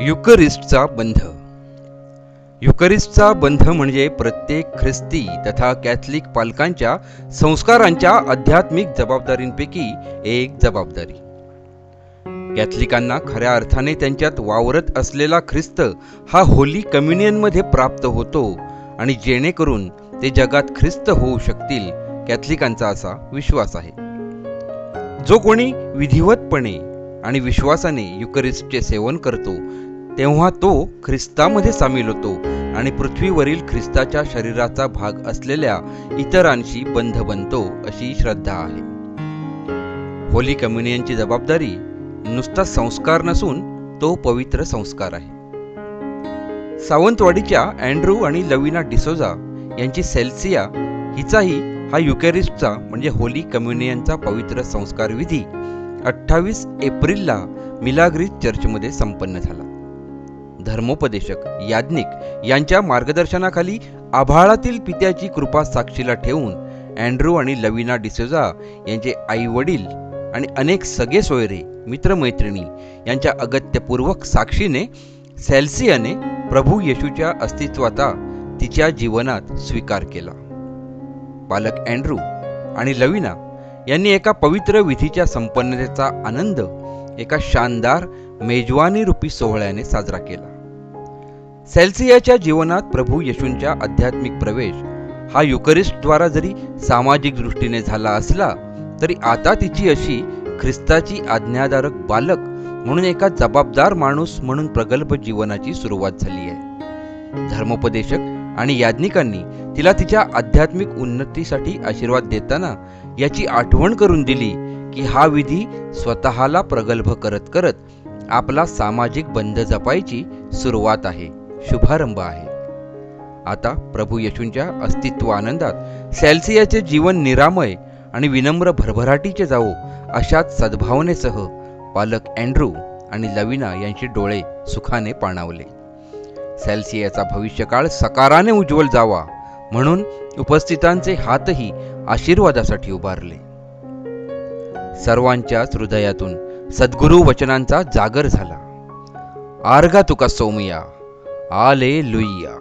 युकरिस्टचा बंध. युकरिस्टचा बंध म्हणजे प्रत्येक ख्रिस्ती तथा कॅथलिक पालकांच्या संस्कारांच्या आध्यात्मिक जबाबदारींपैकी एक जबाबदारी. कॅथलिकांना खऱ्या अर्थाने त्यांच्यात वावरत असलेला ख्रिस्त हा होली कम्युनियनमध्ये प्राप्त होतो आणि जेणेकरून ते जगात ख्रिस्त होऊ शकतील कॅथलिकांचा असा विश्वास आहे. जो कोणी विधिवतपणे आणि विश्वासाने युकरिस्टचे सेवन करतो तेव्हा तो ख्रिस्तामध्ये सामील होतो आणि पृथ्वीवरील ख्रिस्ताच्या शरीराचा भाग असलेल्या इतरांशी बंध बनतो अशी श्रद्धा आहे. होली कम्युनियनची जबाबदारी नुसता संस्कार नसून तो पवित्र संस्कार आहे. सावंतवाडीच्या अँड्रू आणि लविना डिसोजा यांची सेल्सिया हिचाही हा युकॅरिस्टचा म्हणजे होली कम्युनियनचा पवित्र संस्कार विधी अठ्ठावीस एप्रिलला मिलाग्रिस चर्चमध्ये संपन्न झाला. धर्मोपदेशक याज्ञिक यांच्या मार्गदर्शनाखाली आभाळातील पित्याची कृपा साक्षीला ठेवून अँड्रू आणि लविना डिसोजा यांचे आई वडील आणि अनेक सगळे सोयरे मित्रमैत्रिणी यांच्या अगत्यपूर्वक साक्षीने सेल्सियाने प्रभू येशूच्या अस्तित्वाचा तिच्या जीवनात स्वीकार केला. बालक अँड्रू आणि लविना यांनी एका पवित्र विधीच्या संपन्नतेचा आनंद एका शानदार मेजवानी रूपी सोहळ्याने साजरा केला. सेल्सियाच्या जीवनात प्रभू येशूंच्या आध्यात्मिक प्रवेश हा युकरिस्टद्वारा जरी सामाजिक दृष्टीने झाला असला तरी आता तिची अशी ख्रिस्ताची आज्ञाधारक बालक म्हणून एका जबाबदार माणूस म्हणून प्रगल्भ जीवनाची सुरुवात झाली आहे. धर्मोपदेशक आणि याज्ञिकांनी तिला तिच्या आध्यात्मिक उन्नतीसाठी आशीर्वाद देताना याची आठवण करून दिली की हा विधी स्वतःला प्रगल्भ करत करत आपला सामाजिक बंध जपायची सुरुवात आहे. शुभारंभ आहे. आता प्रभू येशूंच्या अस्तित्व आनंदात सॅल्सियाचे जीवन निरामय आणि विनम्र भरभराटीचे जावो अशाच सद्भावनेसह पालक अँड्रू आणि लविना यांचे डोळे सुखाने पाणावले. सॅल्सियाचा भविष्यकाळ सकाराने उज्ज्वल जावा म्हणून उपस्थितांचे हातही आशीर्वादासाठी उभारले. सर्वांच्याच हृदयातून सद्गुरू वचनांचा जागर झाला. आर्गा तुका सोमया. आले लुईया